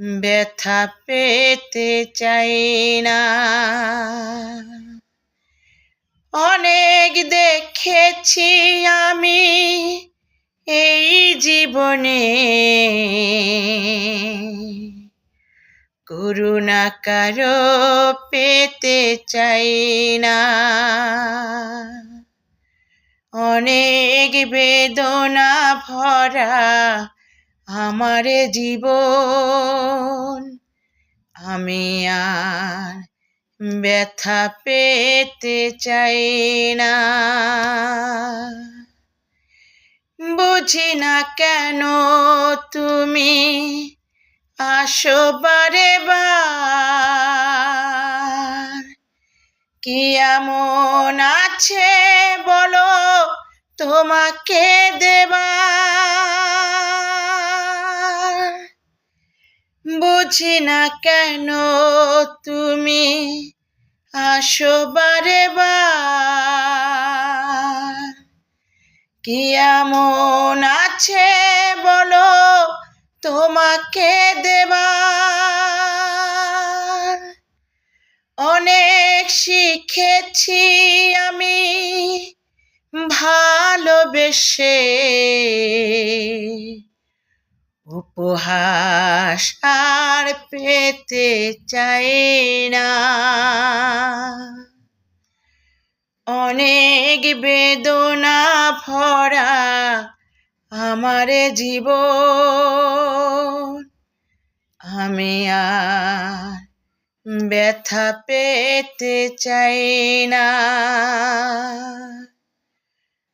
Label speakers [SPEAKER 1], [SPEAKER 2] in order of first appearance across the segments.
[SPEAKER 1] ব্যথা পেতে চাই না। অনেক দেখেছি আমি এই জীবনে। করুণা কারও পেতে চাই না। অনেক বেদনা ভরা আমার জীবন, আমি আর ব্যথা পেতে চাই না। বুঝি না কেন তুমি আসো বারে কি এমন আছে বলো তোমাকে দেবা বুঝি না কেন তুমি আসো বারে কি এমন আছে বলো তোমাকে দেবার? অনেক শিখেছি আমি ভালোবেসে। উপহাস আর পেতে চাই না। অনেক বেদনা ভরা আমার জীবন, আমি আর ব্যথা পেতে চাই না।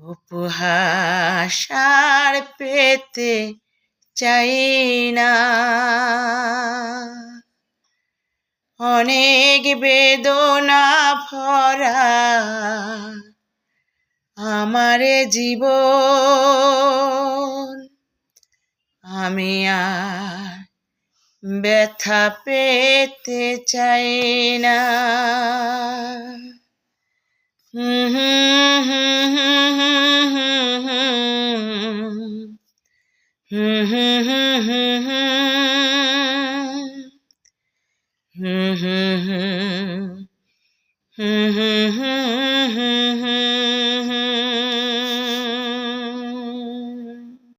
[SPEAKER 1] উপহাস আর পেতে চাই না। অনেক বেদনা ভরা আমার জীবন। আমি আর ব্যথা পেতে চাই না। হুম। Mm-hmm.